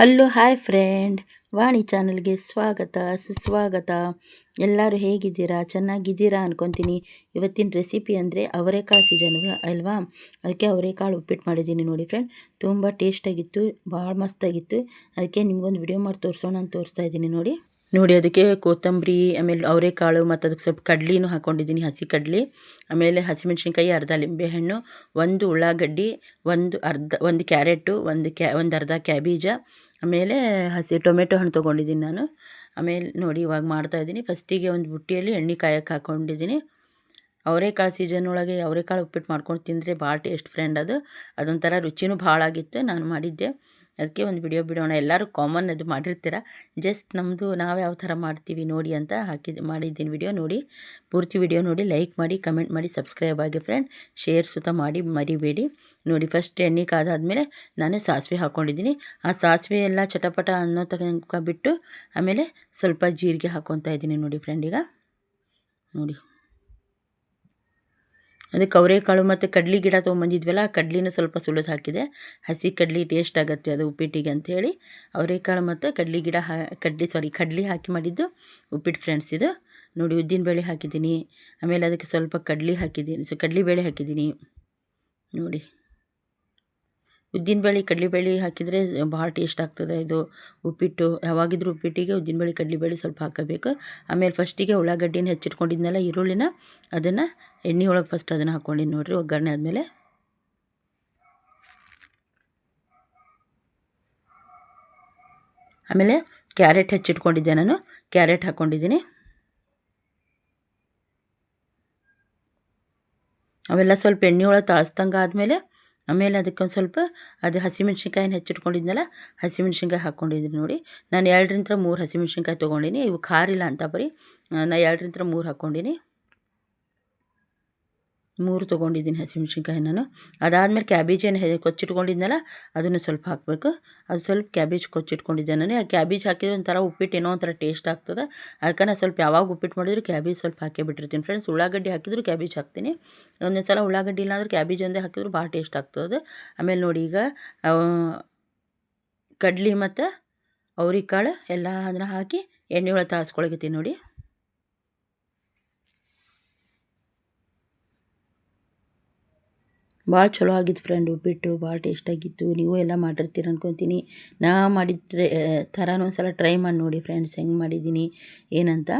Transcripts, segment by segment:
Hello, hi friend. ವಾಣಿ ಚಾನಲ್ಗೆ ಸ್ವಾಗತ, ಸುಸ್ವಾಗತ. ಎಲ್ಲರೂ ಹೇಗಿದ್ದೀರಾ? ಚೆನ್ನಾಗಿದ್ದೀರಾ ಅನ್ಕೊತೀನಿ. ಇವತ್ತಿನ ರೆಸಿಪಿ ಅಂದರೆ ಅವರೆಕಾಳು ಸೀಸನ್ ಅಲ್ವಾ? ಅದಕ್ಕೆ ಅವರೆಕಾಳು ಉಪ್ಪಿಟ್ಟು ಮಾಡಿದ್ದೀನಿ ನೋಡಿ ಫ್ರೆಂಡ್. ತುಂಬ ಟೇಸ್ಟಾಗಿತ್ತು ಭಾಳ ಮಸ್ತಾಗಿತ್ತು. ಅದಕ್ಕೆ ನಿಮಗೊಂದು ವಿಡಿಯೋ ಮಾಡಿ ತೋರಿಸೋಣ ಅಂತ ತೋರಿಸ್ತಾ ಇದ್ದೀನಿ ನೋಡಿ. ನೋಡಿ ಅದಕ್ಕೆ ಕೊತ್ತಂಬರಿ, ಆಮೇಲೆ ಅವರೆಕಾಳು ಮತ್ತು ಅದಕ್ಕೆ ಸ್ವಲ್ಪ ಕಡ್ಲಿನೂ ಹಾಕ್ಕೊಂಡಿದ್ದೀನಿ ಹಸಿ ಕಡ್ಲಿ. ಆಮೇಲೆ ಹಸಿಮೆಣ್ಸಿನ್ಕಾಯಿ, ಅರ್ಧ ಲಿಂಬೆಹಣ್ಣು ಒಂದು ಉಳ್ಳಾಗಡ್ಡಿ, ಒಂದು ಅರ್ಧ, ಒಂದು ಕ್ಯಾರೆಟು, ಒಂದು ಕ್ಯಾ, ಒಂದು ಅರ್ಧ ಕ್ಯಾಬೀಜ ಆಮೇಲೆ ಹಸಿ ಟೊಮೆಟೊ ಹಣ್ಣು ತೊಗೊಂಡಿದ್ದೀನಿ ನಾನು. ಆಮೇಲೆ ನೋಡಿ ಇವಾಗ ಮಾಡ್ತಾಯಿದ್ದೀನಿ ಫಸ್ಟಿಗೆ ಒಂದು ಬುಟ್ಟಿಯಲ್ಲಿ ಎಣ್ಣೆ ಕಾಯಕ್ಕೆ ಹಾಕ್ಕೊಂಡಿದ್ದೀನಿ ಅವರೆಕಾಳು ಸೀಸನ್ ಒಳಗೆ ಅವರೆಕಾಳು ಉಪ್ಪಿಟ್ಟು ಮಾಡ್ಕೊಂಡು ತಿಂದರೆ ಭಾಳ ಟೇಸ್ಟ್ ಫ್ರೆಂಡ್ ಅದು. ಅದೊಂಥರ ರುಚಿನೂ ಭಾಳ ಆಗಿತ್ತು ನಾನು ಮಾಡಿದ್ದೆ. ಅದಕ್ಕೆ ಒಂದು ವಿಡಿಯೋ ಬಿಡೋಣ. ಎಲ್ಲರೂ ಕಾಮನ್ ಅದು ಮಾಡಿರ್ತೀರ? ಜಸ್ಟ್ ನಮ್ಮದು ನಾವು ಯಾವ ಥರ ಮಾಡ್ತೀವಿ ನೋಡಿ ಅಂತ ಹಾಕಿದ್ದು ಮಾಡಿದ್ದೀನಿ ವಿಡಿಯೋ ನೋಡಿ. ಪೂರ್ತಿ ವಿಡಿಯೋ ನೋಡಿ ಲೈಕ್ ಮಾಡಿ ಕಮೆಂಟ್ ಮಾಡಿ ಸಬ್ಸ್ಕ್ರೈಬ್ ಆಗಿ ಫ್ರೆಂಡ್ ಶೇರ್ ಸುತ್ತ ಮಾಡಿ ಮರಿಬೇಡಿ. ನೋಡಿ ಫಸ್ಟ್ ಎಣ್ಣೆ ಕಾದಾದಮೇಲೆ ನಾನು ಸಾಸಿವೆ ಹಾಕ್ಕೊಂಡಿದ್ದೀನಿ ಆ ಸಾಸಿವೆ ಎಲ್ಲ ಚಟಪಟ ಅನ್ನೋ ತನಕ ಬಿಟ್ಟು ಆಮೇಲೆ ಸ್ವಲ್ಪ ಜೀರಿಗೆ ಹಾಕ್ಕೊತಾ ಇದ್ದೀನಿ ನೋಡಿ ಫ್ರೆಂಡ್ ಈಗ. ನೋಡಿ. ಅದಕ್ಕೆ ಅವರೆಕಾಳು ಮತ್ತು ಕಡ್ಲಿ ಗಿಡ ತೊಗೊಂಬಂದಿದ್ವಲ್ಲ ಕಡ್ಲಿನ ಸ್ವಲ್ಪ ಸುಲಿದು ಹಾಕಿದೆ. ಹಸಿ ಕಡ್ಲಿ ಟೇಸ್ಟ್ ಆಗುತ್ತೆ ಅದು ಉಪ್ಪಿಟ್ಟಿಗೆ ಅಂಥೇಳಿ. ಅವರೆಕಾಳು ಮತ್ತು ಕಡ್ಲಿ ಗಿಡ ಹಾ, ಕಡ್ಲಿ ಸಾರಿ ಕಡ್ಲಿ ಹಾಕಿ ಮಾಡಿದ್ದು ಉಪ್ಪಿಟ್ಟು ಫ್ರೆಂಡ್ಸ್ ಇದು. ನೋಡಿ ಉದ್ದಿನಬೇಳೆ ಹಾಕಿದ್ದೀನಿ. ಆಮೇಲೆ ಅದಕ್ಕೆ ಸ್ವಲ್ಪ ಕಡ್ಲಿ ಹಾಕಿದ್ದೀನಿ, ಸೊ ಕಡಲೆಬೇಳೆ ಹಾಕಿದ್ದೀನಿ. ನೋಡಿ. ಉದ್ದಿನಬೇಳೆ ಕಡಲೆಬೇಳೆ ಹಾಕಿದರೆ ಭಾಳ ಟೇಸ್ಟ್ ಆಗ್ತದೆ ಇದು ಉಪ್ಪಿಟ್ಟು. ಯಾವಾಗಿದ್ರೂ ಉಪ್ಪಿಟ್ಟಿಗೆ ಉದ್ದಿನಬೇಳೆ ಕಡಲೆಬೇಳೆ ಸ್ವಲ್ಪ ಹಾಕಬೇಕು. ಆಮೇಲೆ ಫಸ್ಟಿಗೆ ಉಳ್ಳಾಗಡ್ಡಿನ ಹೆಚ್ಚಿಟ್ಕೊಂಡಿದ್ನಲ್ಲ ಈರುಳ್ಳಿನ, ಅದನ್ನು ಎಣ್ಣೆ ಒಳಗೆ ಫಸ್ಟ್ ಅದನ್ನು ಹಾಕ್ಕೊಂಡಿನಿ ನೋಡಿರಿ ಒಗ್ಗರಣೆ ಆದಮೇಲೆ. ಆಮೇಲೆ ಕ್ಯಾರೆಟ್ ಹೆಚ್ಚಿಟ್ಕೊಂಡಿದ್ದೆ ನಾನು, ಕ್ಯಾರೆಟ್ ಹಾಕ್ಕೊಂಡಿದ್ದೀನಿ. ಅವೆಲ್ಲ ಸ್ವಲ್ಪ ಎಣ್ಣೆ ಒಳಗೆ ತಾಳಿಸ್ದಂಗೆ ಆದಮೇಲೆ, ಆಮೇಲೆ ಅದಕ್ಕೊಂದು ಸ್ವಲ್ಪ ಅದು ಹಸಿಮೆಣ್ಸಿನ್ಕಾಯಿನ ಹೆಚ್ಚಿಟ್ಕೊಂಡಿದ್ನಲ್ಲ, ಹಸಿಮೆಣ್ಸಿನ್ಕಾಯಿ ಹಾಕ್ಕೊಂಡಿದ್ದೀನಿ ನೋಡಿ. ನಾನು ಎರಡರಿಂದ ಮೂರು ಹಸಿಮೆಣ್ಸಿನ್ಕಾಯಿ ತೊಗೊಂಡಿನಿ, ಇವು ಖಾರ ಇಲ್ಲ ಅಂತ ಬರೀ. ನಾನು ಎರಡರಿಂದ ಮೂರು ಹಾಕ್ಕೊಂಡಿನಿ. ಮೂರು ತೊಗೊಂಡಿದ್ದೀನಿ ಹಸಿಮೆಣ್ಸಿನ್ಕಾಯಿ ನಾನು. ಅದಾದಮೇಲೆ ಕ್ಯಾಬೇಜ್ ಏನು ಕೊಚ್ಚಿಟ್ಕೊಂಡಿದ್ನಲ್ಲ, ಅದನ್ನು ಸ್ವಲ್ಪ ಹಾಕಬೇಕು. ಅದು ಸ್ವಲ್ಪ ಕ್ಯಾಬೇಜ್ ಕೊಚ್ಚಿಟ್ಕೊಂಡಿದ್ದೆ ನಾನು. ಆ ಕ್ಯಾಬೇಜ್ ಹಾಕಿದ್ರೆ ಒಂಥರ ಉಪ್ಪಿಟ್ಟು ಏನೋ ಒಂಥರ ಟೇಸ್ಟ್ ಆಗ್ತದೆ. ಅದಕ್ಕೆ ನಾನು ಸ್ವಲ್ಪ ಯಾವಾಗ ಉಪ್ಪಿಟ್ಟು ಮಾಡಿದ್ರು ಕ್ಯಾಬೇಜ್ ಸ್ವಲ್ಪ ಹಾಕೇ ಬಿಟ್ಟಿರ್ತೀನಿ. ಫ್ರೆಂಡ್ಸ್ ಉಳ್ಳಾಗಡ್ಡಿ ಹಾಕಿದ್ರು ಕ್ಯಾಬೇಜ್ ಹಾಕ್ತೀನಿ. ಒಂದೊಂದು ಸಲ ಉಳ್ಳಾಗಡ್ಡಿ ಇಲ್ಲಾಂದ್ರೆ ಕ್ಯಾಬೇಜ್ ಒಂದೇ ಹಾಕಿದ್ರು ಭಾಳ ಟೇಸ್ಟ್ ಆಗ್ತದೆ. ಆಮೇಲೆ ನೋಡಿ ಈಗ ಕಡ್ಲಿ ಮತ್ತು ಅವ್ರಿಕಾಳು, ಎಲ್ಲ ಅದನ್ನು ಹಾಕಿ ಎಣ್ಣೆ ಒಳಗೆ ತಾಳ್ಸ್ಕೊಳಗತ್ತೀನಿ ನೋಡಿ. ಭಾಳ ಚಲೋ ಆಗಿತ್ತು ಫ್ರೆಂಡ್ ಉಪ್ಪಿಟ್ಟು ಭಾಳ ಟೇಸ್ಟಾಗಿತ್ತು ನೀವು ಎಲ್ಲ ಮಾಡಿರ್ತೀರ ಅಂದ್ಕೊತೀನಿ ನಾ ಮಾಡಿದ ಥರನೂ ಒಂದು ಸಲ ಟ್ರೈ ಮಾಡಿ ನೋಡಿ ಫ್ರೆಂಡ್ಸ್ ಹೆಂಗೆ ಮಾಡಿದ್ದೀನಿ, ಏನಂತ.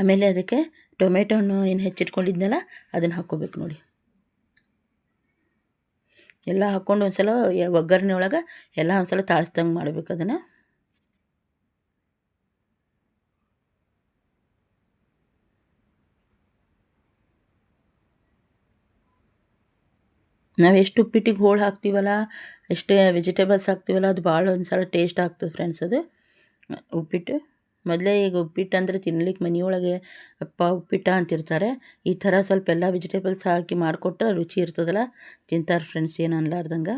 ಆಮೇಲೆ ಅದಕ್ಕೆ ಟೊಮೆಟೊ ಹಣ್ಣು ಏನು ಹೆಚ್ಚಿಟ್ಕೊಂಡಿದ್ನಲ್ಲ, ಅದನ್ನು ಹಾಕ್ಕೋಬೇಕು ನೋಡಿ. ಎಲ್ಲ ಹಾಕ್ಕೊಂಡು ಒಂದು ಸಲ ಒಗ್ಗರಣೆ ಒಳಗೆ ಎಲ್ಲ ಒಂದು ಸಲ ತಾಳಿಸ್ದಂಗೆ ಮಾಡಬೇಕು ಅದನ್ನು. ನಾವು ಎಷ್ಟು ಉಪ್ಪಿಟ್ಟಿಗೆ ಹೋಳು ಹಾಕ್ತೀವಲ್ಲ, ಎಷ್ಟೇ ವೆಜಿಟೇಬಲ್ಸ್ ಹಾಕ್ತೀವಲ್ಲ, ಅದು ಭಾಳ ಒಂದು ಸಲ ಟೇಸ್ಟ್ ಆಗ್ತದೆ ಫ್ರೆಂಡ್ಸ್ ಅದು. ಉಪ್ಪಿಟ್ಟು, ಮೊದಲೇ ಈಗ ಉಪ್ಪಿಟ್ಟು ಅಂದರೆ ತಿನ್ನಲಿಕ್ಕೆ ಮನೆಯೊಳಗೆ ಅಪ್ಪ ಉಪ್ಪಿಟ್ಟ ಅಂತಿರ್ತಾರೆ. ಈ ಥರ ಸ್ವಲ್ಪ ಎಲ್ಲ ವೆಜಿಟೇಬಲ್ಸ್ ಹಾಕಿ ಮಾಡಿಕೊಟ್ರೆ ರುಚಿ ಇರ್ತದಲ್ಲ, ತಿಂತಾರೆ ಫ್ರೆಂಡ್ಸ್ ಏನು ಅನ್ಲಾರ್ದಂಗೆ.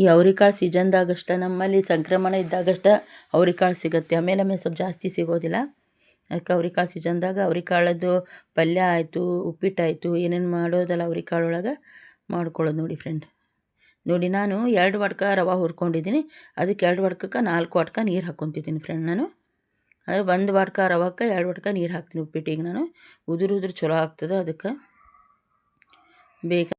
ಈ ಅವ್ರಿಕಾಳು ಸೀಸನ್ದಾಗಷ್ಟ ನಮ್ಮಲ್ಲಿ ಸಂಕ್ರಮಣ ಇದ್ದಾಗಷ್ಟ ಅವ್ರಿಕಾಳು ಸಿಗುತ್ತೆ. ಆಮೇಲೆ ಆಮೇಲೆ ಸ್ವಲ್ಪ ಜಾಸ್ತಿ ಸಿಗೋದಿಲ್ಲ. ಅದಕ್ಕೆ ಅವ್ರಿಕಾಳು ಸೀಸನ್ದಾಗ ಅವ್ರಿಕಾಳದ್ದು ಪಲ್ಯ ಆಯಿತು, ಉಪ್ಪಿಟ್ಟಾಯಿತು, ಏನೇನು ಮಾಡೋದಲ್ಲ ಅವ್ರಿಕಾಳೊಳಗೆ ಮಾಡ್ಕೊಳ್ಳೋದು ನೋಡಿ ಫ್ರೆಂಡ್ ನೋಡಿ ನಾನು ಎರಡು ವಡ್ಕ ರವೆ ಹುರ್ಕೊಂಡಿದ್ದೀನಿ. ಅದಕ್ಕೆ ಎರಡು ವಡ್ಕಕ್ಕೆ ನಾಲ್ಕು ವಡ್ಕ ನೀರು ಹಾಕ್ಕೊತಿದ್ದೀನಿ ಫ್ರೆಂಡ್ ನಾನು. ಅಂದರೆ ಒಂದು ವಡ್ಕ ರವಕ್ಕೆ ಎರಡು ವಡ್ಕ ನೀರು ಹಾಕ್ತೀನಿ ಉಪ್ಪಿಟ್ಟಿಗೆ ನಾನು. ಉದುರು ಉದುರು ಚಲೋ ಆಗ್ತದೆ ಅದಕ್ಕೆ. ಬೇಗ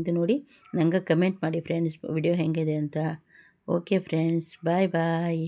ಇದು ನೋಡಿ ನಂಗೆ ಕಮೆಂಟ್ ಮಾಡಿ ಫ್ರೆಂಡ್ಸ್ ವಿಡಿಯೋ ಹೇಗಿದೆ ಅಂತ. ಓಕೆ ಫ್ರೆಂಡ್ಸ್ ಬಾಯ್ ಬಾಯ್